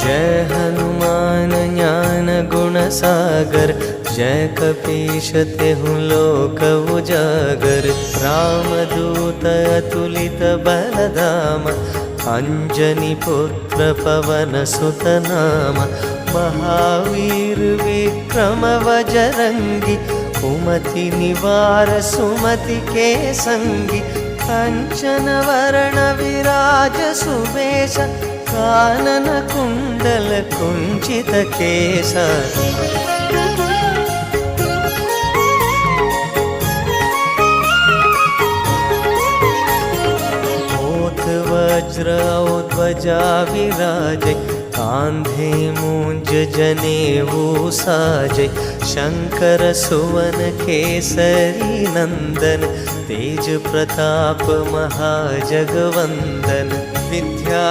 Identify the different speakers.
Speaker 1: जय हनुमान ज्ञान गुण सागर जय कपीश तेहु लोक उजागर रामदूत अतुलित बलधाम अंजनी पुत्र पवन सुत नाम महावीर विक्रम बजरंगी कुमति निवार सुमति के संगी कंचन वरण विराज सुबेश कानन कुण्डल कुञ्चित केश ओत वज्र ध्वजा विराजै कान्धे मूञ्ज जनेऊ साजै। शङ्कर सुवन केसरी नन्दन तेज प्रताप महाजगवन्दन विद्या